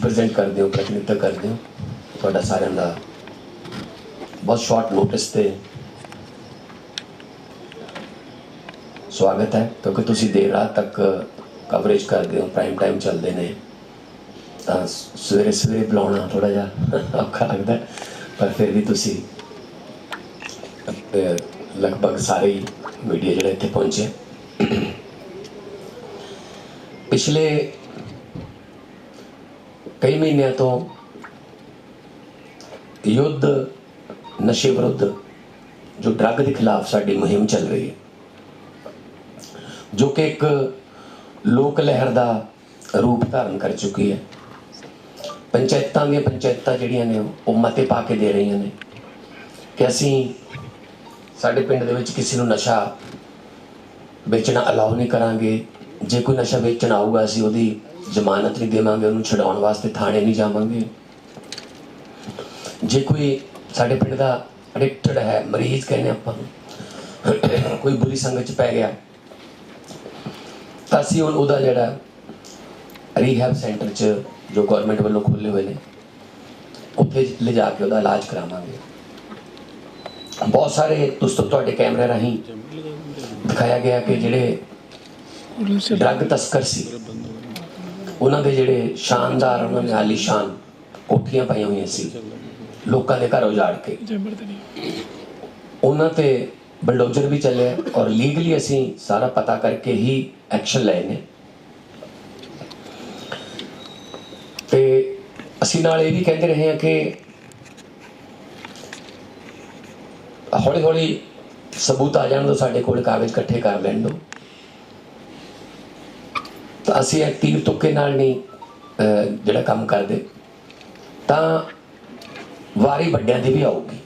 Represent ਕਰਦੇ ਹੋ, ਪ੍ਰਤੀਨਿਧਤਾ ਕਰਦੇ ਹੋ, ਤੁਹਾਡਾ ਸਾਰਿਆਂ ਦਾ ਬਹੁਤ ਸ਼ਾਰਟ ਨੋਟਿਸ ਤੇ ਸਵਾਗਤ ਹੈ। ਕਿਉਂਕਿ ਤੁਸੀਂ ਦੇਰ ਰਾਤ ਤੱਕ ਕਵਰੇਜ ਕਰਦੇ ਹੋ ਪ੍ਰਾਈਮ ਟਾਈਮ ਚੱਲਦੇ ਨੇ। ਤਾਂ ਸਵੇਰੇ ਸਵੇਰੇ ਬੁਲਾਉਣਾ ਥੋੜਾ ਜਿਹਾ ਔਖਾ ਲੱਗਦਾ ਪਰ ਫਿਰ ਵੀ ਤੁਸੀਂ ਲਗਭਗ ਸਾਰੇ ਹੀ ਮੀਡੀਆ ਜਿਹੜੇ ਇੱਥੇ ਪਹੁੰਚੇ। ਪਿਛਲੇ ਕਈ ਮਹੀਨਿਆਂ ਤੋਂ ਯੁੱਧ ਨਸ਼ੇ ਵਿਰੁੱਧ ਜੋ ਡਰੱਗ ਦੇ ਖਿਲਾਫ ਸਾਡੀ ਮੁਹਿੰਮ ਚੱਲ ਰਹੀ ਹੈ ਜੋ ਕਿ ਇੱਕ ਲੋਕ ਲਹਿਰ ਦਾ ਰੂਪ ਧਾਰਨ ਕਰ ਚੁੱਕੀ ਹੈ ਪੰਚਾਇਤਾਂ ਦੀਆਂ ਪੰਚਾਇਤਾਂ ਜਿਹੜੀਆਂ ਨੇ ਉਹ ਮਤੇ ਪਾ ਕੇ ਦੇ ਰਹੀਆਂ ਨੇ ਕਿ ਅਸੀਂ ਸਾਡੇ ਪਿੰਡ ਦੇ ਵਿੱਚ ਕਿਸੇ ਨੂੰ ਨਸ਼ਾ ਵੇਚਣਾ ਅਲਾਉ ਨਹੀਂ ਕਰਾਂਗੇ ਜੇ ਕੋਈ ਨਸ਼ਾ ਵੇਚਣ ਆਊਗਾ ਅਸੀਂ ਉਹਦੀ ਜ਼ਮਾਨਤ ਨਹੀਂ ਦੇਵਾਂਗੇ ਉਹਨੂੰ ਛਡਾਉਣ ਵਾਸਤੇ ਥਾਣੇ ਨਹੀਂ ਜਾਵਾਂਗੇ। ਜੇ ਕੋਈ ਸਾਡੇ ਪਿੰਡ ਦਾ ਐਡਿਕਟਡ ਹੈ ਮਰੀਜ਼ ਕਹਿੰਦੇ ਆਪਾਂ ਕੋਈ ਬੁਰੀ ਸੰਗਤ ਚ ਪੈ ਗਿਆ ਤਾਂ ਅਸੀਂ ਉਹਦਾ ਜਿਹੜਾ ਰੀਹੈਬ ਸੈਂਟਰ ਚ ਜੋ ਗਵਰਨਮੈਂਟ ਵੱਲੋਂ ਖੋਲੇ ਹੋਏ ਨੇ ਉੱਥੇ ਲਿਜਾ ਕੇ ਉਹਦਾ ਇਲਾਜ ਕਰਾਵਾਂਗੇ। ਬਹੁਤ ਸਾਰੇ ਦੋਸਤੋ ਤੁਹਾਡੇ ਕੈਮਰੇ ਰਾਹੀਂ ਦਿਖਾਇਆ ਗਿਆ ਕਿ ਜਿਹੜੇ ਡਰੱਗ ਤਸਕਰ ਸੀ ਉਹਨਾਂ ਦੇ ਜਿਹੜੇ ਸ਼ਾਨਦਾਰ, ਉਹਨਾਂ ਨੇ ਆਲੀਸ਼ਾਨ ਕੋਠੀਆਂ ਪਾਈਆਂ ਹੋਈਆਂ ਸੀ, ਲੋਕਾਂ ਦੇ ਘਰ ਉਜਾੜ ਕੇ। ਉਹਨਾਂ ਤੇ ਬਲਡੋਜ਼ਰ ਵੀ ਚੱਲਿਆ ਔਰ ਲੀਗਲੀ ਅਸੀਂ ਸਾਰਾ ਪਤਾ ਕਰਕੇ ਹੀ ਐਕਸ਼ਨ ਲਏ ਨੇ। ਤੇ ਅਸੀਂ ਨਾਲ ਇਹ ਵੀ ਕਹਿੰਦੇ ਰਹੇ ਹਾਂ ਕਿ ਹੌਲੀ ਹੌਲੀ ਸਬੂਤ ਆ ਜਾਣ ਤੋਂ ਸਾਡੇ ਕੋਲ ਕਾਗਜ਼ ਇਕੱਠੇ ਕਰ ਲੈਣ ਦੋ। ਤਾਂ ਅਸੀਂ ਇਹ ਤੀਰ ਤੁੱਕੇ ਨਾਲ ਨਹੀਂ ਜਿਹੜਾ ਕੰਮ ਕਰਦੇ, ਤਾਂ ਵਾਰੀ ਵੱਡਿਆਂ ਦੀ ਵੀ ਆਊਗੀ।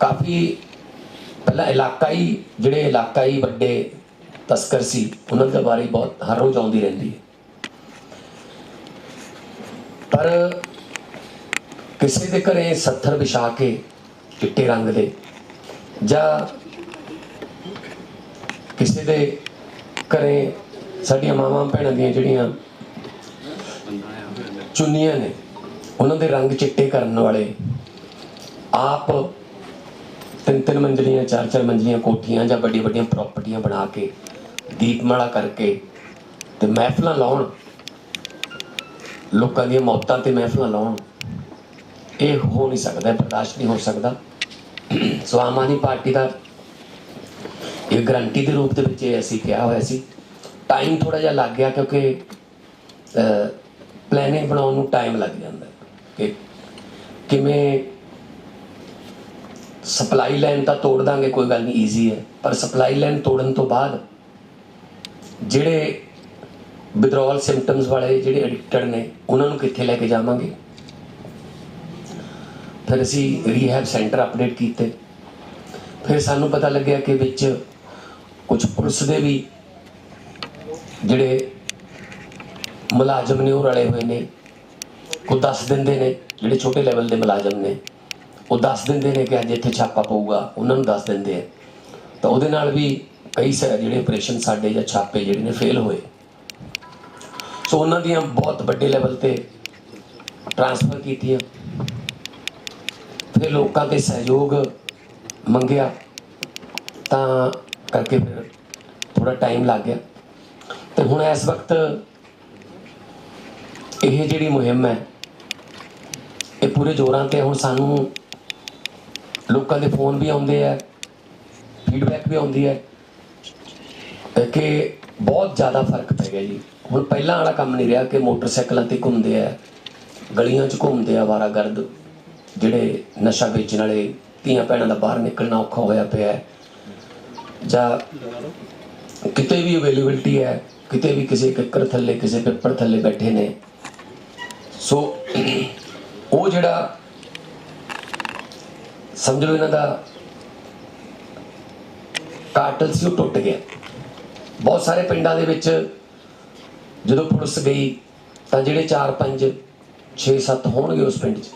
ਕਾਫੀ ਪਹਿਲਾਂ ਇਲਾਕਾਈ, ਜਿਹੜੇ ਇਲਾਕਾਈ ਵੱਡੇ ਤਸਕਰ ਸੀ, ਉਹਨਾਂ ਦੀ ਵਾਰੀ ਬਹੁਤ, ਹਰ ਰੋਜ਼ ਆਉਂਦੀ ਰਹਿੰਦੀ ਹੈ। ਪਰ ਕਿਸੇ ਦੇ ਘਰੇ ਸੱਥਰ ਵਿਛਾ ਕੇ ਚਿੱਟੇ ਰੰਗ ਦੇ ਜਾਂ ਕਿਸੇ ਦੇ ਘਰੇ ਸਾਡੀਆਂ ਮਾਵਾਂ ਭੈਣਾਂ ਦੀਆਂ ਜਿਹੜੀਆਂ ਚੁੰਨੀਆਂ ਨੇ, ਉਹਨਾਂ ਦੇ ਰੰਗ ਚਿੱਟੇ ਕਰਨ ਵਾਲੇ, ਆਪ ਤਿੰਨ ਤਿੰਨ ਮੰਜ਼ਲੀਆਂ, ਚਾਰ ਚਾਰ ਮੰਜ਼ਲੀਆਂ ਕੋਠੀਆਂ ਜਾਂ ਵੱਡੀਆਂ ਵੱਡੀਆਂ ਪ੍ਰਾਪਰਟੀਆਂ ਬਣਾ ਕੇ, ਦੀਪਮਾਲਾ ਕਰਕੇ ਤੇ ਮਹਿਫਲਾਂ ਲਾਉਣ, ਲੋਕਾਂ ਦੀਆਂ ਮੌਤਾਂ ਤੇ ਮਹਿਫਲਾਂ ਲਾਉਣ, ਇਹ ਹੋ ਨਹੀਂ ਸਕਦਾ, ਬਰਦਾਸ਼ਤ ਨਹੀਂ ਹੋ ਸਕਦਾ। ਸੋ ਆਮ ਆਦਮੀ ਪਾਰਟੀ ਦਾ ਇਹ ਗਰੰਟੀ ਦੇ ਰੂਪ ਦੇ ਵਿੱਚ ਇਹ ਅਸੀਂ ਕਿਹਾ ਹੋਇਆ ਸੀ। ਟਾਈਮ ਥੋੜਾ ਜਿਹਾ ਲੱਗ ਗਿਆ ਕਿਉਂਕਿ ਪਲੈਨਿੰਗ ਬਣਾਉਣ ਨੂੰ ਟਾਈਮ ਲੱਗ ਜਾਂਦਾ ਹੈ। ਕਿ ਕਿਵੇਂ ਸਪਲਾਈ ਲਾਈਨ ਤਾਂ ਤੋੜ ਦਾਂਗੇ, ਕੋਈ ਗੱਲ ਨਹੀਂ ਈਜ਼ੀ ਹੈ। ਪਰ ਸਪਲਾਈ ਲਾਈਨ ਤੋੜਨ ਤੋਂ ਬਾਅਦ ਜਿਹੜੇ ਵਿਦਰੋਲ ਸਿੰਪਟਮਸ ਵਾਲੇ ਜਿਹੜੇ ਐਡਿਕਟਡ ਨੇ, ਉਹਨਾਂ ਨੂੰ ਕਿੱਥੇ ਲੈ ਕੇ ਜਾਵਾਂਗੇ? ਫਿਰ ਅਸੀਂ ਰੀਹੈਬ ਸੈਂਟਰ ਅਪਡੇਟ ਕੀਤੇ। ਫਿਰ ਸਾਨੂੰ ਪਤਾ ਲੱਗਿਆ ਕਿ ਵਿੱਚ ਕੁਝ ਪੁਲਿਸ ਦੇ ਵੀ ਜਿਹੜੇ ਮੁਲਾਜ਼ਮ ਨੇ ਉਹ ਰਲੇ ਹੋਏ ਨੇ। ਉਹ ਦੱਸ ਦਿੰਦੇ ਨੇ, ਜਿਹੜੇ ਛੋਟੇ ਲੈਵਲ ਦੇ ਮੁਲਾਜ਼ਮ ਨੇ, ਉਹ ਦੱਸ ਦਿੰਦੇ ਨੇ ਕਿ ਅੱਜ ਇੱਥੇ ਛਾਪਾ ਪਊਗਾ, ਉਹਨਾਂ ਨੂੰ ਦੱਸ ਦਿੰਦੇ ਆ। ਤਾਂ ਉਹਦੇ ਨਾਲ ਵੀ ਕਈ ਸਾਰੇ ਜਿਹੜੇ ਆਪਰੇਸ਼ਨ ਸਾਡੇ ਜਾਂ ਛਾਪੇ ਜਿਹੜੇ ਨੇ ਫੇਲ ਹੋਏ। ਸੋ ਉਹਨਾਂ ਦੀਆਂ ਬਹੁਤ ਵੱਡੇ ਲੈਵਲ ਤੇ ਟ੍ਰਾਂਸਫਰ ਕੀਤੀਆਂ। ਫਿਰ ਲੋਕਾਂ ਦੇ ਸਹਿਯੋਗ ਮੰਗਿਆ। ਤਾਂ ਕਰਕੇ ਫਿਰ ਥੋੜਾ ਟਾਈਮ ਲੱਗ ਗਿਆ। ਤੇ ਹੁਣ ਇਸ ਵਕਤ ਇਹ ਜਿਹੜੀ ਮੁਹਿੰਮ ਹੈ, ਇਹ ਪੂਰੇ ਜ਼ੋਰਾਂ ਤੇ ਹੁਣ ਸਾਨੂੰ ਲੋਕਾਂ ਦੇ ਫੋਨ ਵੀ ਆਉਂਦੇ ਆ ਫੀਡਬੈਕ ਵੀ ਆਉਂਦੀ ਹੈ ਕਿ ਬਹੁਤ ਜ਼ਿਆਦਾ ਫ਼ਰਕ ਪੈ ਗਿਆ ਜੀ। ਹੁਣ ਪਹਿਲਾਂ ਵਾਲਾ ਕੰਮ ਨਹੀਂ ਰਿਹਾ ਕਿ ਮੋਟਰਸਾਈਕਲਾਂ ਤੇ ਘੁੰਮਦੇ ਆ, ਗਲੀਆਂ 'ਚ ਘੁੰਮਦੇ ਆ ਵਾਰਾਗਰਦ, ਜਿਹੜੇ ਨਸ਼ਾ ਵੇਚਣ ਵਾਲੇ ਧੀਆਂ ਭੈਣਾਂ ਦਾ ਬਾਹਰ ਨਿਕਲਣਾ ਔਖਾ ਹੋਇਆ ਪਿਆ ਹੈ। ਜਾਂ ਕਿਤੇ ਵੀ ਅਵੇਲੇਬਿਲਟੀ ਹੈ, ਕਿਤੇ ਵੀ ਕਿਸੇ ਕਿੱਕਰ ਥੱਲੇ, ਕਿਸੇ ਪੇਪਰ ਥੱਲੇ ਬੈਠੇ ਨੇ। ਸੋ ਉਹ ਜਿਹੜਾ ਸਮਝ ਲਓ ਇਹਨਾਂ ਦਾ ਕਾਟਲ ਸੀ, ਉਹ ਟੁੱਟ ਗਿਆ। ਬਹੁਤ ਸਾਰੇ ਪਿੰਡਾਂ ਦੇ ਵਿੱਚ ਜਦੋਂ ਪੁਲਿਸ ਗਈ, ਤਾਂ ਜਿਹੜੇ 4 5 6 7 ਹੋਣਗੇ ਉਸ ਪਿੰਡ 'ਚ,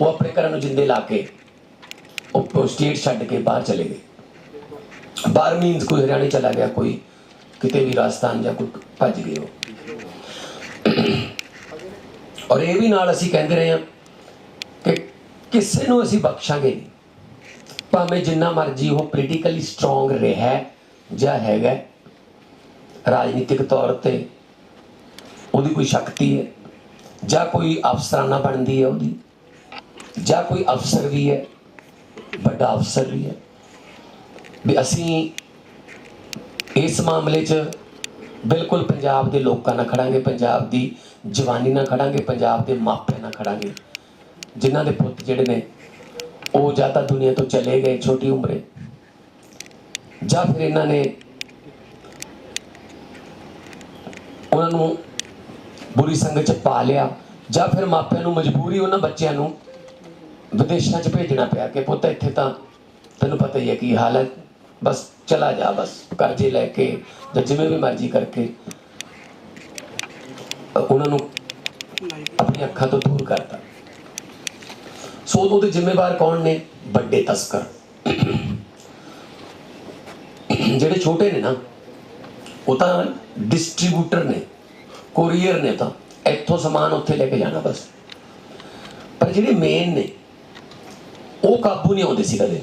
ਉਹ ਆਪਣੇ ਘਰਾਂ ਨੂੰ ਜਿੰਦੇ ਲਾ ਕੇ, ਉਹ ਸਟੇਟ ਛੱਡ ਕੇ ਬਾਹਰ ਚਲੇ ਗਏ। ਬਾਹਰ ਮੀਨਸ ਕੋਈ ਹਰਿਆਣੇ ਚਲਾ ਗਿਆ, ਕੋਈ ਕਿਤੇ ਵੀ ਰਾਜਸਥਾਨ ਜਾਂ ਕੋਈ ਭੱਜ ਗਏ ਉਹ। ਔਰ ਇਹ ਵੀ ਨਾਲ ਅਸੀਂ ਕਹਿੰਦੇ ਰਹੇ ਹਾਂ ਕਿ ਕਿਸੇ ਨੂੰ ਅਸੀਂ ਬਖਸ਼ਾਂਗੇ ਭਾਵੇਂ ਜਿੰਨਾ ਮਰਜ਼ੀ ਉਹ ਪੋਲੀਟੀਕਲੀ ਸਟਰੋਂਗ ਰਿਹਾ ਜਾਂ ਹੈਗਾ ਰਾਜਨੀਤਿਕ ਤੌਰ ਤੇ ਉਹਦੀ ਕੋਈ ਸ਼ਕਤੀ ਹੈ, ਜਾਂ ਕੋਈ ਅਫਸਰਾਨਾ ਬਣਦੀ ਹੈ ਉਹਦੀ, ਜਾਂ ਕੋਈ ਅਫਸਰ ਵੀ ਹੈ, ਵੱਡਾ ਅਫਸਰ ਵੀ ਹੈ। ਵੀ ਅਸੀਂ ਇਸ ਮਾਮਲੇ 'ਚ ਬਿਲਕੁਲ ਪੰਜਾਬ ਦੇ ਲੋਕਾਂ ਨਾਲ ਖੜਾਂਗੇ, ਪੰਜਾਬ ਦੀ ਜਵਾਨੀ ਨਾਲ ਖੜਾਂਗੇ, ਪੰਜਾਬ ਦੇ ਮਾਪਿਆਂ ਨਾਲ ਖੜਾਂਗੇ। ਜਿਨ੍ਹਾਂ ਦੇ ਪੁੱਤ ਜਿਹੜੇ ਨੇ, ਉਹ ਜਾਂ ਤਾਂ ਦੁਨੀਆ ਤੋਂ ਚਲੇ ਗਏ ਛੋਟੀ ਉਮਰੇ, ਜਾਂ ਫਿਰ ਇਹਨਾਂ ਨੇ ਉਹਨਾਂ ਨੂੰ ਬੁਰੀ ਸੰਗਤ ਚ ਪਾ ਲਿਆ, ਜਾਂ ਫਿਰ ਮਾਪਿਆਂ ਨੂੰ ਮਜਬੂਰੀ ਉਹਨਾਂ ਬੱਚਿਆਂ ਨੂੰ ਵਿਦੇਸ਼ਾਂ ਚ ਭੇਜਣਾ ਪਿਆ ਕਿ ਪੁੱਤ ਇੱਥੇ ਤਾਂ ਤੈਨੂੰ ਪਤਾ ਹੀ ਹੈ ਕੀ ਹਾਲਤ ਬਸ ਚਲਾ ਜਾ, ਬਸ ਕਰਜ਼ੇ ਲੈ ਕੇ ਜਾਂ ਜਿਵੇਂ ਵੀ ਮਰਜ਼ੀ ਕਰਕੇ। ਉਹਨਾਂ ਨੂੰ ਆਪਣੀ ਅੱਖਾਂ ਤੋਂ ਦੂਰ ਕਰਤਾ। ਸੋ ਉਹਦੇ ਜ਼ਿੰਮੇਵਾਰ ਕੌਣ ਨੇ? ਵੱਡੇ ਤਸਕਰ। ਜਿਹੜੇ ਛੋਟੇ ਨੇ ਨਾ, ਉਹ ਤਾਂ ਡਿਸਟ੍ਰੀਬਿਊਟਰ ਨੇ ਕੋਰੀਅਰ ਨੇ ਤਾਂ। ਇੱਥੋਂ ਸਮਾਨ ਉੱਥੇ ਲੈ ਕੇ ਜਾਣਾ ਬਸ। ਪਰ ਜਿਹੜੇ ਮੇਨ ਨੇ, ਉਹ ਕਾਬੂ ਨਹੀਂ ਆਉਂਦੇ ਸੀ ਕਦੇ।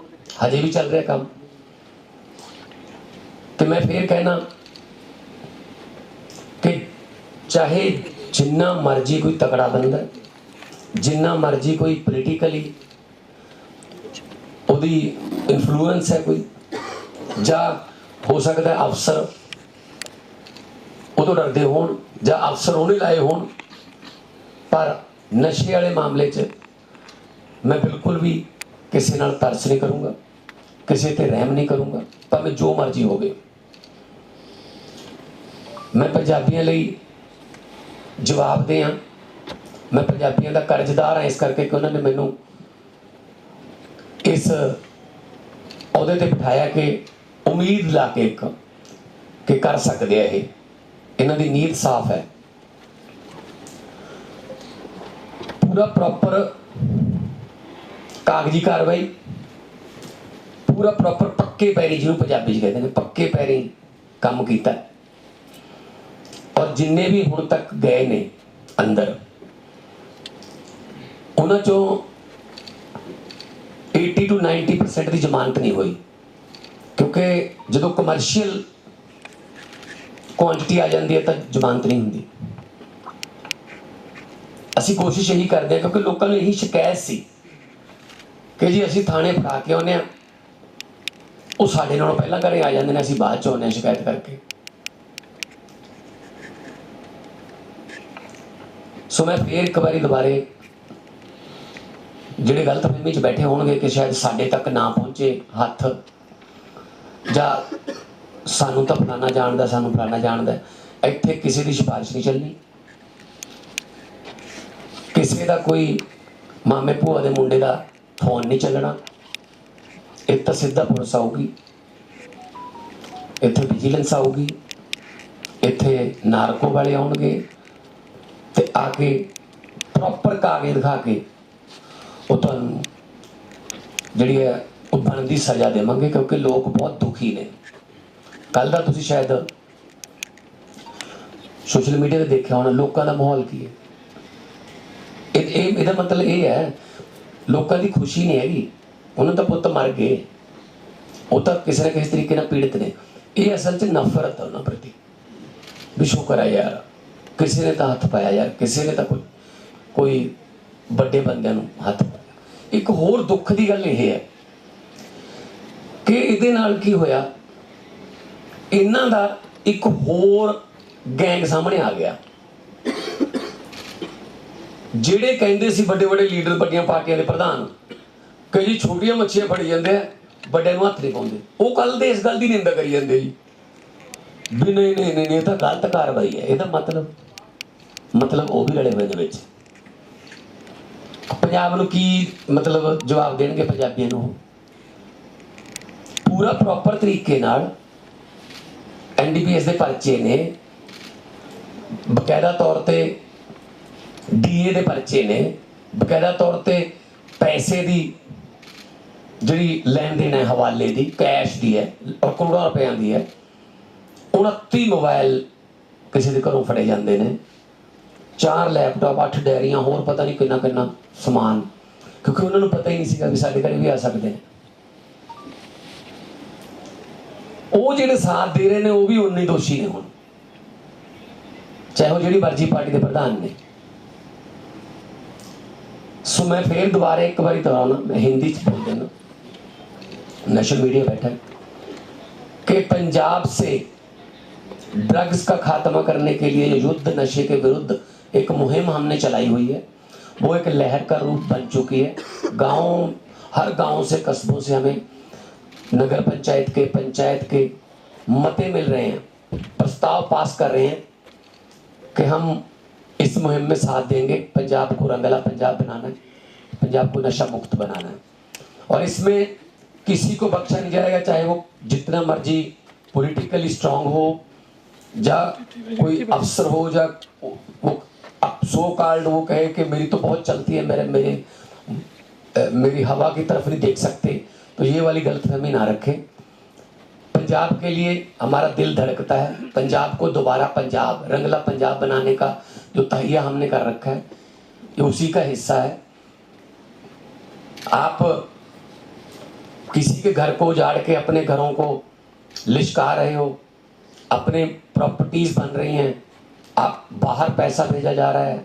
ਹਜੇ ਵੀ ਚੱਲ ਰਿਹਾ ਕੰਮ। ਤੇ ਮੈਂ ਫੇਰ ਕਹਿਣਾ ਕਿ ਚਾਹੇ ਜਿੰਨਾ ਮਰਜ਼ੀ ਕੋਈ ਤਕੜਾ ਬੰਦਾ ਜਿੰਨਾ ਮਰਜ਼ੀ ਕੋਈ ਪੋਲੀਟੀਕਲੀ ਉਹਦੀ ਇਨਫਲੂਐਂਸ ਹੈ ਕੋਈ, ਜਾਂ ਹੋ ਸਕਦਾ ਅਫਸਰ ਉਹ ਤੋਂ ਡਰਦੇ ਹੋਣ ਜਾਂ ਅਫਸਰ ਉਹਨੇ ਲਾਏ ਹੋਣ, ਪਰ ਨਸ਼ੇ ਵਾਲੇ ਮਾਮਲੇ 'ਚ ਮੈਂ ਬਿਲਕੁਲ ਵੀ ਕਿਸੇ ਨਾਲ ਤਰਸ ਨਹੀਂ ਕਰੂੰਗਾ, ਕਿਸੇ ਤੇ ਰਹਿਮ ਨਹੀਂ ਕਰੂੰਗਾ ਭਾਵੇਂ ਜੋ ਮਰਜ਼ੀ ਹੋਵੇ ਮੈਂ ਪੰਜਾਬੀਆਂ ਲਈ ਜਵਾਬ ਦੇ ਹਾਂ। ਮੈਂ ਪੰਜਾਬੀਆਂ ਦਾ ਕਰਜ਼ਦਾਰ ਹਾਂ, ਇਸ ਕਰਕੇ ਕਿ ਉਹਨਾਂ ਨੇ ਮੈਨੂੰ ਇਸ ਅਹੁਦੇ ਤੇ ਬਿਠਾਇਆ ਕਿ ਉਮੀਦ ਲਾ ਕੇ ਇੱਕ, ਕਿ ਕਰ ਸਕਦੇ ਆ ਇਹ। ਇਹਨਾਂ ਦੀ ਨੀਤ ਸਾਫ਼ ਹੈ। ਪੂਰਾ ਪ੍ਰੋਪਰ ਕਾਗਜ਼ੀ ਕਾਰਵਾਈ। ਪੂਰਾ ਪ੍ਰੋਪਰ ਪੱਕੇ ਪੈਰੀ ਜਿਹਨੂੰ ਪੰਜਾਬੀ 'ਚ ਕਹਿੰਦੇ ਨੇ, ਪੱਕੇ ਪੈਰੀ ਕੰਮ ਕੀਤਾ। ਔਰ ਜਿੰਨੇ ਵੀ ਹੁਣ ਤੱਕ ਗਏ ਨੇ ਅੰਦਰ, ਉਹਨਾਂ ਚੋਂ 80 ਤੋਂ 90% ਦੀ ਜ਼ਮਾਨਤ ਨਹੀਂ ਹੋਈ। ਕਿਉਂਕਿ ਜਦੋਂ ਕਮਰਸ਼ੀਅਲ ਕੁਆਂਟੀਟੀ ਆ ਜਾਂਦੀ ਹੈ ਤਾਂ ਜ਼ਮਾਨਤ ਨਹੀਂ ਹੁੰਦੀ। ਅਸੀਂ ਕੋਸ਼ਿਸ਼ ਇਹੀ ਕਰਦੇ ਹਾਂ ਕਿਉਂਕਿ ਲੋਕਾਂ ਨੂੰ ਇਹੀ ਸ਼ਿਕਾਇਤ ਸੀ ਕਿ ਜੀ ਅਸੀਂ ਥਾਣੇ ਫੜਾ ਕੇ ਆਉਂਦੇ ਆ ਉਹ ਸਾਡੇ ਨਾਲੋਂ ਪਹਿਲਾਂ ਘਰੇ ਆ ਜਾਂਦੇ ਨੇ, ਅਸੀਂ ਬਾਅਦ ਚ ਆਉਂਦੇ ਹਾਂ ਸ਼ਿਕਾਇਤ ਕਰਕੇ। ਸੋ ਮੈਂ ਫੇਰ ਇੱਕ ਵਾਰੀ ਦੁਬਾਰੇ ਜਿਹੜੇ ਗਲਤ ਫਹਿਮੀ ਚ ਬੈਠੇ ਹੋਣਗੇ ਕਿ ਸ਼ਾਇਦ ਸਾਡੇ ਤੱਕ ਨਾ ਪਹੁੰਚੇ ਹੱਥ, ਜਾਂ ਸਾਨੂੰ ਤਾਂ ਫਲਾਣਾ ਜਾਣਦਾ, ਸਾਨੂੰ ਫਲਾਣਾ ਜਾਣਦਾ ਇੱਥੇ ਕਿਸੇ ਦੀ ਸਿਫਾਰਿਸ਼ ਨਹੀਂ ਚੱਲਣੀ। ਕਿਸੇ ਦਾ ਕੋਈ ਮਾਮੇ ਭੂਆ ਦੇ ਮੁੰਡੇ ਦਾ ਫੋਨ ਨਹੀਂ ਚੱਲਣਾ। ਇੱਕ ਤਾਂ ਸਿੱਧਾ ਪੁਲਿਸ ਆਊਗੀ। ਇੱਥੇ ਵਿਜੀਲੈਂਸ ਆਊਗੀ। ਇੱਥੇ ਨਾਰਕੋ ਵਾਲੇ ਆਉਣਗੇ। ਤੇ ਆ ਕੇ ਪ੍ਰੋਪਰ ਕਾਗਜ਼ ਦਿਖਾ ਕੇ ਉਹ ਤੁਹਾਨੂੰ ਜਿਹੜੀ ਹੈ ਉਹ ਬਣਦੀ ਸਜ਼ਾ ਦੇਵਾਂਗੇ, ਕਿਉਂਕਿ ਲੋਕ ਬਹੁਤ ਦੁਖੀ ਨੇ। ਕੱਲ ਦਾ ਤੁਸੀਂ ਸ਼ਾਇਦ ਸੋਸ਼ਲ ਮੀਡੀਆ ਤੇ ਦੇਖਿਆ ਹੋਣਾ, ਲੋਕਾਂ ਦਾ ਮਾਹੌਲ ਕੀ ਹੈ? ਇਹ ਇਹ ਇਹਦਾ ਮਤਲਬ ਇਹ ਹੈ ਲੋਕਾਂ ਦੀ ਖੁਸ਼ੀ ਨਹੀਂ ਹੈਗੀ। ਉਹਨਾਂ ਦਾ ਪੁੱਤ ਮਰ ਗਏ। ਉਹ ਤਾਂ ਕਿਸੇ ਨਾ ਕਿਸੇ ਤਰੀਕੇ ਨਾਲ ਪੀੜਤ ਨੇ। ਇਹ ਅਸਲ 'ਚ ਨਫ਼ਰਤ ਹੈ ਉਹਨਾਂ ਪ੍ਰਤੀ। ਵੀ ਸ਼ੁਕਰ ਹੈ ਯਾਰ। ਕਿਸੇ ਨੇ ਤਾਂ ਹੱਥ ਪਾਇਆ ਯਾਰ। ਕਿਸੇ ਨੇ ਤਾਂ ਕੋਈ ਕੋਈ ਵੱਡੇ ਬੰਦਿਆਂ ਨੂੰ ਹੱਥ ਪਾਇਆ। ਇੱਕ ਹੋਰ ਦੁੱਖ ਦੀ ਗੱਲ ਇਹ ਹੈ ਕਿ ਇਹਦੇ ਨਾਲ ਕੀ ਹੋਇਆ? ਇਹਨਾਂ ਦਾ ਇੱਕ ਹੋਰ ਗੈਂਗ ਸਾਹਮਣੇ ਆ ਗਿਆ। ਜਿਹੜੇ ਕਹਿੰਦੇ ਸੀ ਵੱਡੇ ਵੱਡੇ ਲੀਡਰ ਵੱਡੀਆਂ ਪਾਰਟੀਆਂ ਦੇ ਪ੍ਰਧਾਨ, ਕਈ ਜੀ ਛੋਟੀਆਂ ਮੱਛੀਆਂ ਫੜੀ ਜਾਂਦੇ ਆ ਵੱਡੇ ਨੂੰ ਹੱਥ ਨਹੀਂ ਪਾਉਂਦੇ। ਉਹ ਕੱਲ ਦੇ ਇਸ ਗੱਲ ਦੀ ਨਿੰਦਾ ਕਰੀ ਜਾਂਦੇ ਜੀ। ਵੀ ਨਹੀਂ ਨਹੀਂ ਨਹੀਂ ਇਹ ਤਾਂ ਗਲਤ ਕਾਰਵਾਈ ਹੈ, ਇਹਦਾ ਮਤਲਬ ਮਤਲਬ ਉਹ ਵੀ ਰਲੇ ਹੋਏ ਦੇ ਵਿੱਚ। ਪੰਜਾਬ ਨੂੰ ਕੀ ਮਤਲਬ ਜਵਾਬ ਦੇਣਗੇ ਪੰਜਾਬੀਆਂ ਨੂੰ? ਪੂਰਾ ਪ੍ਰੋਪਰ ਤਰੀਕੇ ਨਾਲ ਐਨਡੀਪੀਐਸ ਦੇ ਪਰਚੇ ਨੇ। ਬਕਾਇਦਾ ਤੌਰ ਤੇ ਡੀਏ ਦੇ ਪਰਚੇ ਨੇ। ਬਕਾਇਦਾ ਤੌਰ ਤੇ ਪੈਸੇ ਦੀ ਜਿਹੜੀ ਲੈਣ ਦੇਣ ਹੈ, ਹਵਾਲੇ ਦੀ ਕੈਸ਼ ਦੀ ਹੈ, ਔਰ ਕਰੋੜਾਂ ਰੁਪਈਆਂ ਦੀ ਹੈ 29 ਮੋਬਾਈਲ ਕਿਸੇ ਦੇ ਘਰੋਂ ਫੜੇ ਜਾਂਦੇ ਨੇ। ਚਾਰ ਲੈਪਟਾਪ ਅੱਠ ਡੈਰੀਆਂ ਹੋਰ ਪਤਾ ਨਹੀਂ ਕਿੰਨਾ ਕਿੰਨਾ ਸਮਾਨ, ਕਿਉਂਕਿ ਉਹਨਾਂ ਨੂੰ ਪਤਾ ਹੀ ਨਹੀਂ ਸੀਗਾ ਵੀ ਸਾਡੇ ਘਰੇ ਵੀ ਆ ਸਕਦੇ ਨੇ। ਉਹ ਜਿਹੜੇ ਸਾਥ ਦੇ ਰਹੇ ਨੇ, ਉਹ ਵੀ ਉਨੇ ਦੋਸ਼ੀ ਨੇ ਹੁਣ। ਚਾਹੇ ਉਹ ਜਿਹੜੀ ਮਰਜ਼ੀ ਪਾਰਟੀ ਦੇ ਪ੍ਰਧਾਨ ਨੇ। ਸੋ ਮੈਂ ਫੇਰ ਦੁਬਾਰਾ ਇੱਕ ਵਾਰੀ ਦੁਹਰਾਉਣਾ ਮੈਂ ਹਿੰਦੀ ਚ बोल देना नेशनल मीडिया बैठा है कि पंजाब से ड्रग्स का खात्मा करने के लिए युद्ध नशे के विरुद्ध एक मुहिम हमने चलाई हुई है वो एक लहर का रूप बन चुकी है गांव हर गांव से कस्बों से हमें नगर पंचायत के पंचायत के मते मिल रहे हैं प्रस्ताव पास कर रहे हैं कि हम इस मुहिम में साथ देंगे। पंजाब को रंगला, पंजाब बनाना है। पंजाब को नशा मुक्त बनाना है। और इसमें किसी को बख्शा नहीं जाएगा, चाहे वो जितना मर्ज़ी पॉलिटिकली स्ट्रांग हो, या कोई अफसर हो, या वो सो कार्ड वो कहे कि मेरी तो बहुत चलती है, मेरे मेरे मेरी हवा की तरफ़ नहीं देख सकते। तो ये वाली गलतफहमी ना रखें। पंजाब के लिए हमारा दिल धड़कता है। पंजाब को दोबारा पंजाब, रंगला पंजाब बनाने का जो तहिया हमने कर रखा है, ये उसी का हिस्सा है। आप किसी के घर को उजाड़ के अपने घरों को लिशका रहे हो, अपने प्रॉपर्टीज़ बन रही हैं, आप बाहर पैसा भेजा जा रहा है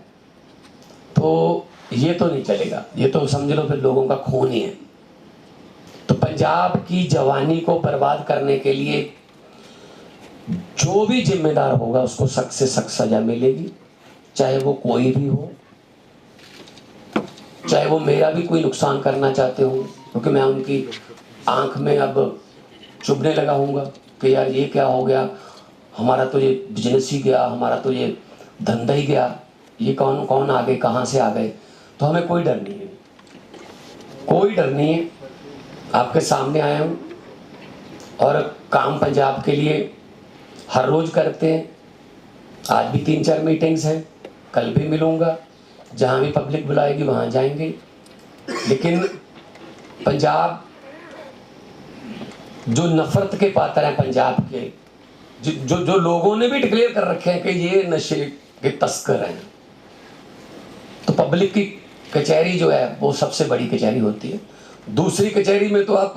तो ये तो नहीं चलेगा। ये तो समझ लो फिर लोगों का खून ही है। तो पंजाब की जवानी को बर्बाद करने के लिए जो भी जिम्मेदार होगा, उसको सख्त से सख्त सजा मिलेगी। चाहे वो कोई भी हो, चाहे वो मेरा भी कोई नुकसान करना चाहते हो, क्योंकि मैं उनकी आँख में अब चुभने लगा हूँगा कि यार ये क्या हो गया, हमारा तो ये बिज़नेस ही गया, हमारा तो ये धंधा ही गया, ये कौन कौन आ गए कहाँ से आ गए? तो हमें कोई डर नहीं है। कोई डर नहीं है। आपके सामने आया हूँ और काम पंजाब के लिए हर रोज करते हैं। आज भी तीन चार मीटिंग्स हैं। कल भी मिलूँगा, जहाँ भी पब्लिक बुलाएगी वहाँ जाएँगे। लेकिन पंजाब जो नफरत के पात्र हैं पंजाब के, जो जो जो लोगों ने भी डिक्लेयर कर रखे हैं कि ये नशे के तस्कर हैं तो पब्लिक की कचहरी जो है, वो सबसे बड़ी कचहरी होती है। दूसरी कचहरी में तो आप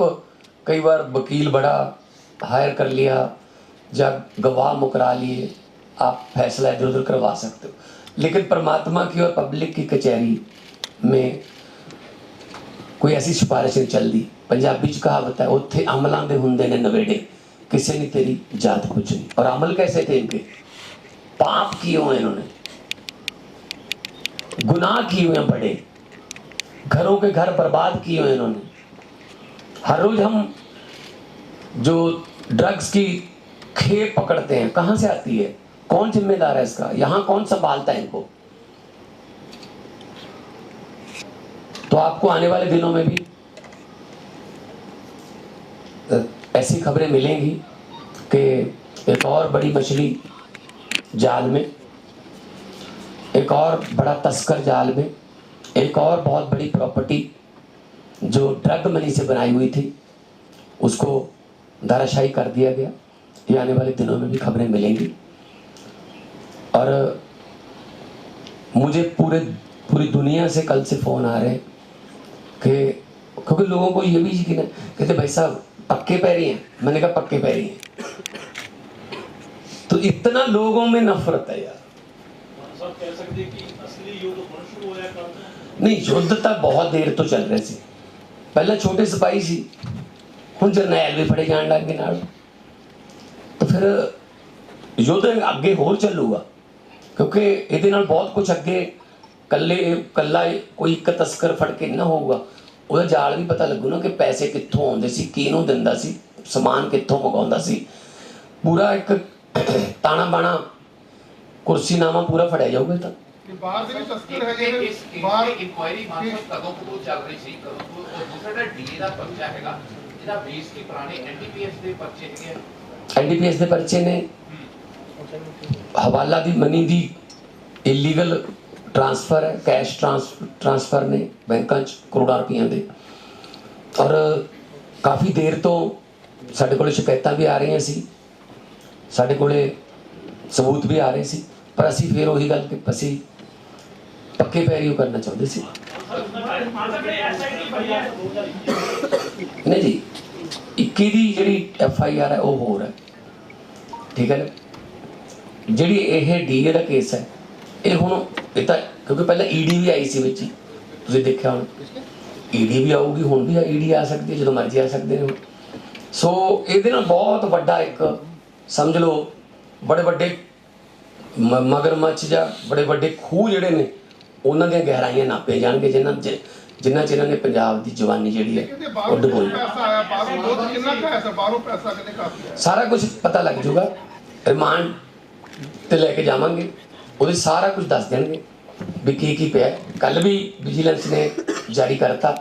कई बार वकील बड़ा हायर कर लिया, या गवाह मुकरा लिए, आप फैसला इधर उधर करवा सकते हो। लेकिन परमात्मा की और पब्लिक की कचहरी में ਕੋਈ ਐਸੀ ਸਿਫਾਰਿਸ਼ ਨਹੀਂ ਚੱਲਦੀ ਪੰਜਾਬੀ ਚ ਕਹਾਵਤ ਹੈ ਉੱਥੇ ਅਮਲਾਂ ਦੇ ਹੁੰਦੇ ਨੇ ਨਵੇੜੇ ਕਿਸੇ ਨੇ तेरी जात कुछ नहीं और अमल कैसे थे इनके पाप किए हुए इन्होंने गुनाह किए हुए हैं बड़े घरों के घर बर्बाद किए हुए इन्होंने हर रोज हम जो ड्रग्स की खेप पकड़ते हैं कहाँ से आती है कौन जिम्मेदार है इसका? यहाँ कौन संभालता है इनको? तो आपको आने वाले दिनों में भी ऐसी खबरें मिलेंगी कि एक और बड़ी मछली जाल में, एक और बड़ा तस्कर जाल में, एक और बहुत बड़ी प्रॉपर्टी जो ड्रग मनी से बनाई हुई थी, उसको धराशायी कर दिया गया। ये आने वाले दिनों में भी खबरें मिलेंगी। और मुझे पूरे पूरी दुनिया से कल से फ़ोन आ रहे हैं कि क्योंकि लोगों को ये भी यकीन है कहते भाई साहब पक्के पैरी हैं। मैंने कहा पक्के पैरी हैं। तो इतना लोगों में नफरत है यार। नहीं युद्ध तक बहुत देर तो चल रहे थे। पहले छोटे सिपाही सी हूँ जरनैल भी फड़े जान लग गए तो फिर युद्ध अगे होर चलूगा ਕਿਉਂਕਿ ਇਹਦੇ ਨਾਲ ਬਹੁਤ ਕੁਝ ਅੱਗੇ ਕੱਲੇ ਕੱਲਾ ਕੋਈ ਇੱਕ ਤਸਕਰ ਫੜ ਕੇ ਨਾ ਹੋਊਗਾ। ਉਹਦਾ ਜਾਲ ਵੀ ਪਤਾ ਲੱਗੂ ਨਾ ਕਿ ਪੈਸੇ ਕਿੱਥੋਂ ਆਉਂਦੇ ਸੀ ਕਿਹਨੂੰ ਦਿੰਦਾ ਸੀ ਸਮਾਨ ਕਿੱਥੋਂ ਮੰਗਾਉਂਦਾ ਸੀ। ਪੂਰਾ ਇੱਕ ਤਾਣਾ ਬਾਣਾ ਕੁਰਸੀਨਾਮਾ ਪੂਰਾ ਫੜਿਆ ਜਾਊਗਾ ਇਹ ਤਾਂ। ਬਾਹਰ ਦੇ ਵੀ ਤਸਕਰ ਹੈਗੇ ਨੇ ਬਾਹਰ ਇਨਕੁਆਇਰੀ ਕਦੋਂ ਕਦੋਂ ਚੱਲ ਰਹੀ ਸੀ ਕਦੋਂ ਤੋਂ ਔਰ ਦੂਸਰਾ ਜਿਹੜਾ ਡੀਏ ਦਾ ਪਰਚਾ ਹੈਗਾ ਜਿਹਦਾ ਬੇਸ ਕੀ ਪੁਰਾਣੇ ਐਨਡੀਪੀਐਸ ਦੇ ਪਰਚੇ ਹੈਗੇ ਆ। ਐਨਡੀਪੀਐਸ ਦੇ ਪਰਚੇ ਨੇ। ਹਵਾਲਾ ਦੀ ਮਨੀ ਦੀ ਇਲੀਗਲ ਟ੍ਰਾਂਸਫਰ ਹੈ ਕੈਸ਼ ਟ੍ਰਾਂਸਫਰ ਨੇ ਬੈਂਕਾਂ 'ਚ ਕਰੋੜਾਂ ਰੁਪਈਆਂ ਦੇ। ਔਰ ਕਾਫੀ ਦੇਰ ਤੋਂ ਸਾਡੇ ਕੋਲੇ ਸ਼ਿਕਾਇਤਾਂ ਵੀ ਆ ਰਹੀਆਂ ਸੀ। ਸਾਡੇ ਕੋਲੇ ਸਬੂਤ ਵੀ ਆ ਰਹੇ ਸੀ। ਪਰ ਅਸੀਂ ਫਿਰ ਉਹੀ ਗੱਲ ਕਿ ਅਸੀਂ ਪੱਕੇ ਪੈਰੀ ਉਹ ਕਰਨਾ ਚਾਹੁੰਦੇ ਸੀ। ਨਹੀਂ ਜੀ 21 ਦੀ ਜਿਹੜੀ ਐਫ ਆਈ ਆਰ ਹੈ, ਉਹ ਹੋਰ ਹੈ। ਠੀਕ ਹੈ ਜਿਹੜੀ ਇਹ ਡੀਏ ਦਾ ਕੇਸ ਹੈ ਇਹ ਹੁਣ ਇਹ ਤਾਂ ਕਿਉਂਕਿ ਪਹਿਲਾਂ ਈਡੀ ਵੀ ਆਈ ਸੀ ਵਿੱਚ ਤੁਸੀਂ ਦੇਖਿਆ ਹੁਣ। ਈਡੀ ਵੀ ਆਊਗੀ ਹੁਣ ਵੀ ਈਡੀ ਆ ਸਕਦੀ ਹੈ ਜਦੋਂ ਮਰਜ਼ੀ ਆ ਸਕਦੇ ਨੇ। ਸੋ ਇਹਦੇ ਨਾਲ ਬਹੁਤ ਵੱਡਾ ਇੱਕ ਸਮਝ ਲਓ ਬੜੇ ਵੱਡੇ ਮਗਰਮੱਛ ਜਾਂ ਬੜੇ ਵੱਡੇ ਖੂਹ ਜਿਹੜੇ ਨੇ ਉਹਨਾਂ ਦੀਆਂ ਗਹਿਰਾਈਆਂ ਨਾਪੇ ਜਾਣਗੇ ਜਿਨ੍ਹਾਂ ਜਿਨ੍ਹਾਂ ਚ ਇਹਨਾਂ ਨੇ ਪੰਜਾਬ ਦੀ ਜਵਾਨੀ ਜਿਹੜੀ ਹੈ ਉਹ ਡੁਬੋਈ ਸਾਰਾ ਕੁਝ ਪਤਾ ਲੱਗ ਜਾਊਗਾ। ਰਿਮਾਂਡ ਤੇ ਲੈ ਕੇ ਜਾਵਾਂਗੇ। ਉਹਦੇ ਸਾਰਾ ਕੁਝ ਦੱਸ ਦੇਣਗੇ ਵੀ ਕੀ ਕੀ ਪਿਆ। ਕੱਲ ਵੀ ਵਿਜੀਲੈਂਸ ਨੇ ਜਾਰੀ ਕਰਤਾ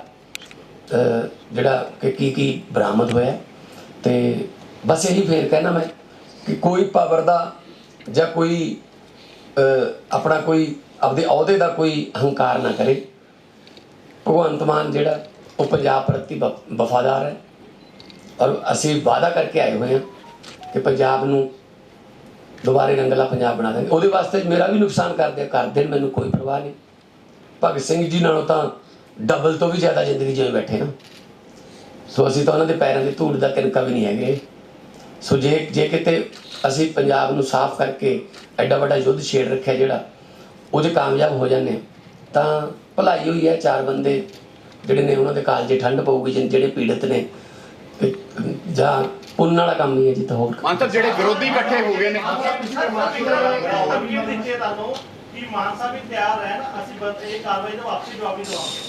ਜਿਹੜਾ ਕਿ ਕੀ ਕੀ ਬਰਾਮਦ ਹੋਇਆ। ਤੇ ਬਸ ਇਹੀ ਫੇਰ ਕਹਿਣਾ ਮੈਂ ਕਿ ਕੋਈ ਪਾਵਰ ਦਾ ਜਾਂ ਕੋਈ ਆਪਣਾ ਕੋਈ ਆਪਦੇ ਅਹੁਦੇ ਦਾ ਕੋਈ ਹੰਕਾਰ ਨਾ ਕਰੇ। ਭਗਵੰਤ ਮਾਨ ਜਿਹੜਾ ਉਹ ਪੰਜਾਬ ਪ੍ਰਤੀ ਵਫ- ਵਫਾਦਾਰ ਹੈ। ਔਰ ਅਸੀਂ ਵਾਅਦਾ ਕਰਕੇ ਆਏ ਹੋਏ ਹਾਂ ਕਿ ਪੰਜਾਬ ਨੂੰ ਦੁਬਾਰੇ ਰੰਗਲਾ ਪੰਜਾਬ ਬਣਾ ਦਾਂਗੇ। ਉਹਦੇ ਵਾਸਤੇ ਮੇਰਾ ਵੀ ਨੁਕਸਾਨ ਕਰਦੇ ਕਰਦੇ ਮੈਨੂੰ ਕੋਈ ਪਰਵਾਹ ਨਹੀਂ। ਭਗਤ ਸਿੰਘ ਜੀ ਨਾਲੋਂ ਤਾਂ ਡਬਲ ਤੋਂ ਵੀ ਜ਼ਿਆਦਾ ਜ਼ਿੰਦਗੀ ਜਿਵੇਂ ਬੈਠੇ ਨਾ। ਸੋ ਅਸੀਂ ਤਾਂ ਉਹਨਾਂ ਦੇ ਪੈਰਾਂ ਦੀ ਧੂੜ ਦਾ ਤਿਨਕਾ ਵੀ ਨਹੀਂ ਹੈਗੇ। ਸੋ ਜੇ ਜੇ ਕਿਤੇ ਅਸੀਂ ਪੰਜਾਬ ਨੂੰ ਸਾਫ਼ ਕਰਕੇ ਐਡਾ ਵੱਡਾ ਯੁੱਧ ਛੇੜ ਰੱਖਿਆ ਜਿਹੜਾ ਉਹ 'ਚ ਕਾਮਯਾਬ ਹੋ ਜਾਂਦੇ ਹਾਂ, ਤਾਂ ਭਲਾਈ ਹੋਈ ਹੈ ਚਾਰ ਬੰਦੇ ਜਿਹੜੇ ਨੇ ਉਹਨਾਂ ਦੇ ਕਾਲਜੇ ਠੰਡ ਪਊਗੀ ਜਿਹੜੇ ਪੀੜਤ ਨੇ ਜਾਂ ਪੁੰਨ ਵਾਲਾ ਕੰਮ ਹੀ ਹੈ ਜੀ ਤਾਂ ਹੋਰ ਅੰਤਰ ਜਿਹੜੇ ਵਿਰੋਧੀ ਇਕੱਠੇ ਹੋ ਗਏ ਨੇ। ਹੈ ਕਿ ਮਾਨਸਾ ਵੀ ਤਿਆਰ ਰਹਿਣ ਅਸੀਂ ਬਸ ਇਹ ਕਾਰਵਾਈ ਦਾ ਵਾਪਸੀ ਜਵਾਬ ਦਵਾਂਗੇ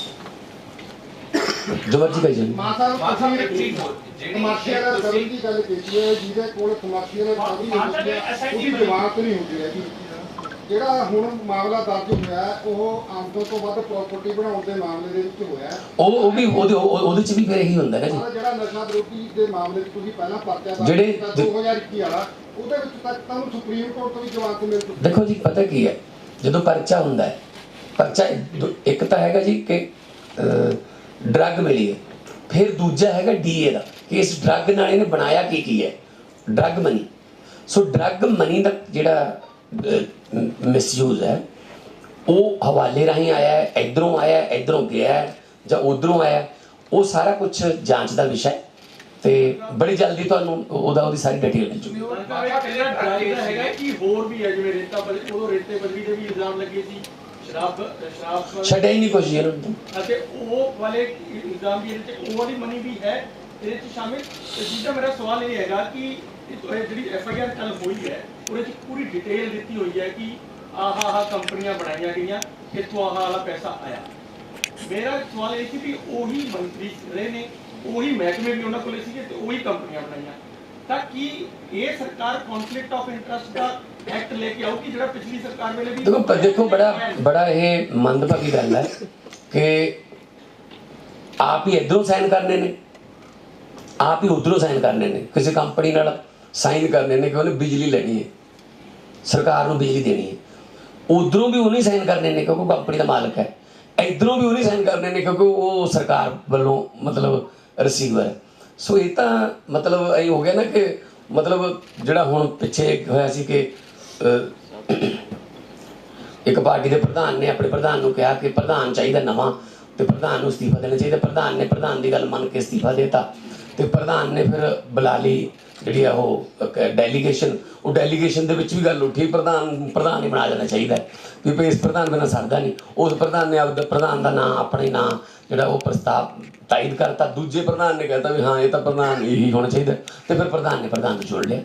ਜੋ ਮਰਜ਼ੀ ਕਹੀ ਜਾਓ ਮਾਂ ਸਾਹਿਬ ਤੁਸੀਂ ਇੱਕ ਚੀਜ਼ ਹੋਰ, ਜਿਹੜੀ ਕਮਰਸ਼ੀਅਲ ਦਾ ਦੀ ਗੱਲ ਕੀਤੀ ਹੈ ਜਿਹਦੇ ਕੋਲ ਕਮਰਸ਼ੀਅਲ ਦਾ ਸਾਹਿਬ ਹੁੰਦੀ ਹੈ ਉਹਦੀ ਜਮਾਨਤ ਨਹੀਂ ਹੁੰਦੀ ਹੈਗੀ। ਜਿਹੜਾ ਹੁਣ ਮਾਮਲਾ ਦਰਜ ਹੋਇਆ ਉਹ ਆਮਦਨ ਤੋਂ ਵੱਧ ਪ੍ਰਾਪਰਟੀ ਬਣਾਉਣ ਦੇ ਮਾਮਲੇ ਦੇ ਵਿੱਚ ਹੋਇਆ। ਉਹ ਉਹ ਵੀ ਉਹਦੇ ਉਹ- ਉਹਦੇ ਚ ਵੀ ਫਿਰ ਇਹੀ ਹੁੰਦਾ ਨਾ ਜੀ। ਪਰ ਜਿਹੜਾ ਨਸ਼ਾ ਵਿਰੋਧੀ ਦੇ ਮਾਮਲੇ 'ਚ ਤੁਸੀਂ ਪਹਿਲਾਂ ਪਰਚਾ ਦਰਜ ਜਿਹੜੇ- ਕੀਤਾ 2021 ਵਾਲਾ ਉਹਦੇ ਵਿੱਚ ਤੱਕ ਤੁਹਾਨੂੰ ਸੁਪਰੀਮ ਕੋਰਟ ਤੋਂ ਵੀ ਜਵਾਬ ਮਿਲ ਚੁੱਕੀ ਦੇਖੋ ਜੀ ਪਤਾ ਕੀ ਹੈ ਜਦੋਂ ਪਰਚਾ ਹੁੰਦਾ ਹੈ ਪਰਚਾ ਦੋ- ਇੱਕ ਤਾਂ ਹੈਗਾ ਜੀ ਕਿ ਡਰੱਗ ਮਿਲੀ ਹੈ ਫਿਰ ਦੂਜਾ ਹੈਗਾ ਡੀਏ ਦਾ ਕਿ ਇਸ ਡਰੱਗ ਨਾਲ ਇਹਨੇ ਬਣਾਇਆ ਕੀ ਕੀ ਹੈ drug money so drug money ਦਾ ਜਿਹੜਾ ਮਿਸਯੂਜ਼ ਹੈ। ਉਹ ਹਵਾਲੇ ਰਾਹੀਂ ਆਇਆ ਹੈ ਇਧਰੋਂ ਆਇਆ ਹੈ ਇਧਰੋਂ ਗਿਆ ਹੈ ਜਾਂ ਉਧਰੋਂ ਆਇਆ ਹੈ, ਉਹ ਸਾਰਾ ਕੁਝ ਜਾਂਚ ਦਾ ਵਿਸ਼ਾ ਹੈ। ਤੇ ਬੜੀ ਜਲਦੀ ਤੁਹਾਨੂੰ ਉਹਦਾ ਉਹਦੀ ਸਾਰੀ ਡਿਟੇਲ ਮਿਲ ਜੂਗੀ। ਹੈਗਾ ਕਿ ਹੋਰ ਵੀ ਹੈ ਜਿਵੇਂ ਰੇਤਾ ਬਦਲੀ ਉਦੋਂ ਰੇਤੇ ਬਦਲੀ ਦੇ ਵੀ ਇਲਜ਼ਾਮ ਲੱਗੇ ਸੀ। ਸ਼ਰਾਬ ਸ਼ਰਾਬ ਛੱਡਿਆ ਹੀ ਨਹੀਂ ਕੁਝ ਇਹਨਾਂ ਨੂੰ ਅਤੇ ਉਹ ਵਾਲੇ ਇਲਜ਼ਾਮ ਵੀ ਇਹਦੇ ਚ ਉਹ ਵਾਲੀ ਮਨੀ ਵੀ ਹੈ ਇਹਦੇ ਚ ਸ਼ਾਮਿਲ। ਤੇ ਦੂਜਾ ਮੇਰਾ ਸਵਾਲ ਇਹ ਹੈਗਾ ਕਿ ਜਿਹੜੀ ਐਫ ਆਈ ਆਰ ਕੱਲ ਹੋਈ ਹੈ ਉਹਦੇ ਚ ਪੂਰੀ ਡਿਟੇਲ ਦਿੱਤੀ ਹੋਈ ਹੈ ਕਿ ਆਹ ਆਹ ਕੰਪਨੀਆਂ ਬਣਾਈਆਂ ਗਈਆਂ ਇੱਥੋਂ ਆਹ ਵਾਲਾ ਪੈਸਾ ਆਇਆ। ਮੇਰਾ ਸਵਾਲ ਇਹ ਸੀ ਵੀ ਉਹੀ ਮੰਤਰੀ ਰਹੇ ਨੇ ਉਹੀ ਮਹਿਕਮੇ ਵੀ ਉਹਨਾਂ ਕੋਲੇ ਸੀਗੇ ਤੇ ਉਹੀ ਕੰਪਨੀਆਂ ਬਣਾਈਆਂ। ਤਾਂ ਕੀ ਇਹ ਸਰਕਾਰ ਕਨਫਲਿਕਟ ਆਫ ਇੰਟਰਸਟ ਦਾ ਐਕਟ ਲੈ ਕੇ ਆਊਗੀ ਜਿਹੜਾ ਪਿਛਲੀ ਸਰਕਾਰ ਵੇਲੇ ਵੀ ਦੇਖੋ ਦੇਖੋ ਬੜਾ ਬੜਾ ਇਹ ਮੰਦਭਾਗੀ ਗੱਲ ਹੈ ਕਿ ਆਪ ਹੀ ਇਧਰੋਂ ਸਾਈਨ ਕਰਨੇ ਨੇ। ਆਪ ਹੀ ਉਧਰੋਂ ਸਾਈਨ ਕਰਨੇ ਨੇ ਕਿਸੇ ਕੰਪਨੀ ਨਾਲ। ਸਾਈਨ ਕਰਨੇ ਨੇ ਕਿ ਉਹਨੇ ਬਿਜਲੀ ਲੈਣੀ ਹੈ। ਸਰਕਾਰ ਨੂੰ ਬਿਜਲੀ ਦੇਣੀ ਹੈ। ਉਧਰੋਂ ਵੀ ਉਹਨੇ ਸਾਈਨ ਕਰਨੇ ਨੇ ਕਿਉਂਕਿ ਉਹ ਕੰਪਨੀ ਦਾ ਮਾਲਕ ਹੈ। ਇਧਰੋਂ ਵੀ ਉਹਨੇ ਸਾਈਨ ਕਰਨੇ ਨੇ ਕਿਉਂਕਿ ਉਹ ਸਰਕਾਰ ਵੱਲੋਂ ਮਤਲਬ ਰਿਸੀਵਰ ਹੈ। ਸੋ ਇਹ ਤਾਂ ਮਤਲਬ ਇਹ ਹੋ ਗਿਆ ਨਾ ਕਿ ਮਤਲਬ ਜਿਹੜਾ ਹੁਣ ਪਿੱਛੇ ਹੋਇਆ ਸੀ ਕਿ ਇੱਕ ਪਾਰਟੀ ਦੇ ਪ੍ਰਧਾਨ ਨੇ ਆਪਣੇ ਪ੍ਰਧਾਨ ਨੂੰ ਕਿਹਾ ਕਿ ਪ੍ਰਧਾਨ ਚਾਹੀਦਾ ਨਵਾਂ ਤੇ ਪ੍ਰਧਾਨ ਨੂੰ ਅਸਤੀਫਾ ਦੇਣਾ ਚਾਹੀਦਾ। ਪ੍ਰਧਾਨ ਨੇ ਪ੍ਰਧਾਨ ਦੀ ਗੱਲ ਮੰਨ ਕੇ ਅਸਤੀਫਾ ਦੇਤਾ ਤੇ ਪ੍ਰਧਾਨ ਨੇ ਫਿਰ ਬੁਲਾ ਲਈ। ਜਿਹੜੀ ਆ ਉਹ ਡੈਲੀਗੇਸ਼ਨ ਉਹ ਡੈਲੀਗੇਸ਼ਨ ਦੇ ਵਿੱਚ ਵੀ ਗੱਲ ਉੱਠੀ ਪ੍ਰਧਾਨ ਪ੍ਰਧਾਨ ਹੀ ਬਣਾ ਜਾਣਾ ਚਾਹੀਦਾ। ਵੀ ਭਈ ਇਸ ਪ੍ਰਧਾਨ ਬਿਨਾਂ ਸਰਦਾ ਨਹੀਂ। ਉਸ ਪ੍ਰਧਾਨ ਨੇ ਆਪਦਾ ਪ੍ਰਧਾਨ ਦਾ ਨਾਂ ਆਪਣੇ ਨਾਂ ਜਿਹੜਾ ਉਹ ਪ੍ਰਸਤਾਵ ਤਾਇਦ ਕਰਤਾ। ਦੂਜੇ ਪ੍ਰਧਾਨ ਨੇ ਕਹਿਤਾ ਵੀ ਹਾਂ ਇਹ ਤਾਂ ਪ੍ਰਧਾਨ ਇਹੀ ਹੋਣਾ ਚਾਹੀਦਾ ਤੇ ਫਿਰ ਪ੍ਰਧਾਨ ਨੇ ਪ੍ਰਧਾਨ ਨੂੰ ਚੁਣ ਲਿਆ।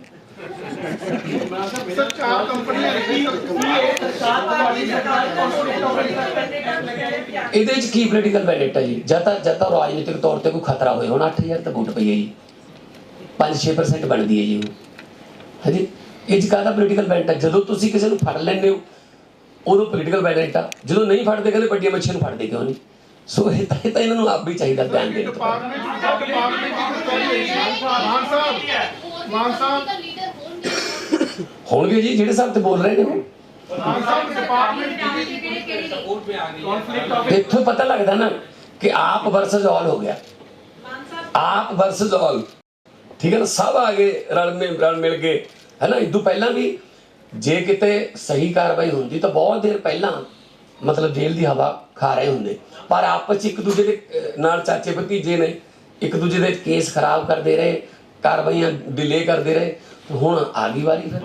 ਸਰਕਾਰ ਕੰਪਨੀਆਂ ਇਹਦੇ ਵਿੱਚ ਕੀ ਪੋਲੀਟੀਕਲ ਬੈਲਟ ਹੈ ਜੀ? ਜਦ ਤੱਕ ਜਦ ਤੱਕ ਰਾਜਨੀਤਿਕ ਤੌਰ ਤੇ ਕੋਈ ਖਤਰਾ ਹੋਏ। ਹੁਣ 8000 ਤਾਂ ਵੋਟ ਪਈ ਹੈ ਜੀ। 5-6% ਬਣਦੀ ਹੈ ਜੀ ਉਹ। ਹਾਂਜੀ? ਇਹ ਚ ਕਾਹਦਾ ਪੋਲੀਟੀਕਲ ਬੈਲਟ ਹੈ? ਜਦੋਂ ਤੁਸੀਂ ਕਿਸੇ ਨੂੰ ਫੜ ਲੈਂਦੇ ਹੋ ਉਦੋਂ ਪੋਲੀਟੀਕਲ ਬੈਲਟ ਆ ਜਦੋਂ ਨਹੀਂ ਫੜਦੇ ਕਹਿੰਦੇ ਵੱਡੀਆਂ ਮੱਛੀਆਂ ਨੂੰ ਫੜਦੇ ਕਿਉਂ ਨਹੀਂ? ਸੋ ਇਹ ਤਾਂ ਇਹ ਤਾਂ ਇਹਨਾਂ ਨੂੰ ਆਪ ਵੀ ਚਾਹੀਦਾ ਧਿਆਨ ਦੇਣ ਤੋਂ। ਸਾਹਿਬ ਹੋਣਗੇ ਜੀ ਜਿਹੜੇ ਸਾਹਿਬ ਤੇ ਬੋਲ ਰਹੇ ਨੇ ਉਹ। ਇੱਥੋਂ ਪਤਾ ਲੱਗਦਾ ਨਾ ਕਿ ਆਪ ਵਰਸਸ ਆਲ ਹੋ ਗਿਆ। ਆਪ ਵਰਸਸ ਆਲ ਠੀਕ ਹੈ ਨਾ? ਸਭ ਆ ਗਏ, ਰਲ ਮਿਲ ਰਲ ਮਿਲ ਕੇ ਹੈ ਨਾ ਇਦੋਂ ਪਹਿਲਾਂ ਵੀ ਜੇ ਕਿਤੇ ਸਹੀ ਕਾਰਵਾਈ ਹੁੰਦੀ ਤਾਂ ਬਹੁਤ ਦੇਰ ਪਹਿਲਾਂ ਮਤਲਬ ਜੇਲ੍ਹ ਦੀ ਹਵਾ ਖਾ ਰਹੇ ਹੁੰਦੇ। ਪਰ ਆਪਸ 'ਚ ਇੱਕ ਦੂਜੇ ਦੇ ਨਾਲ ਚਾਚੇ ਭਤੀਜੇ ਨੇ, ਇੱਕ ਦੂਜੇ ਦੇ ਕੇਸ ਖਰਾਬ ਕਰਦੇ ਰਹੇ, ਕਾਰਵਾਈਆਂ ਡਿਲੇ ਕਰਦੇ ਰਹੇ ਹੁਣ ਆ ਗਈ ਵਾਰੀ ਫਿਰ।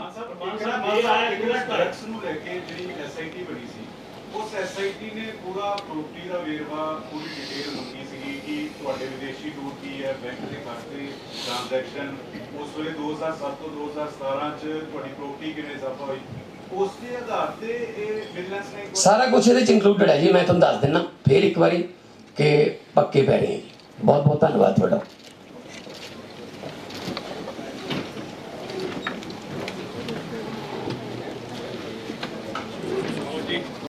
ਐਸਆਈਟੀ ਨੇ ਪੂਰਾ ਪ੍ਰੋਪਰਟੀ ਦਾ ਵੇਰਵਾ, ਪੂਰੀ ਡਿਟੇਲ ਮੰਗੀ ਕਿ ਤੁਹਾਡੇ ਵਿਦੇਸ਼ੀ ਟੂਰ ਕੀ ਹੈ ਬੈਂਕ ਦੇ ਖਾਤੇ ਟ੍ਰਾਂਜੈਕਸ਼ਨ ਉਸ ਵੇਲੇ 2007 ਤੋਂ 2017 ਚ ਤੁਹਾਡੀ ਪ੍ਰੋਪਰਟੀ ਕਿਵੇਂ ਇਜ਼ਾਫਾ ਹੋਈ? ਉਸ ਦੇ ਆਧਾਰ ਤੇ ਇਹ ਵਿਜੀਲੈਂਸ ਨੇ ਸਾਰਾ ਕੁਝ ਇਹਦੇ ਚ ਇਨਕਲੂਡਡ ਹੈ ਜੀ, ਮੈਂ ਤੁਹਾਨੂੰ ਦੱਸ ਦਿੰਦਾ ਫੇਰ ਇੱਕ ਵਾਰੀ ਕਿ ਪੱਕੇ ਪੈ ਰਹੇ ਜੀ। ਬਹੁਤ ਬਹੁਤ ਧੰਨਵਾਦ ਤੁਹਾਡਾ।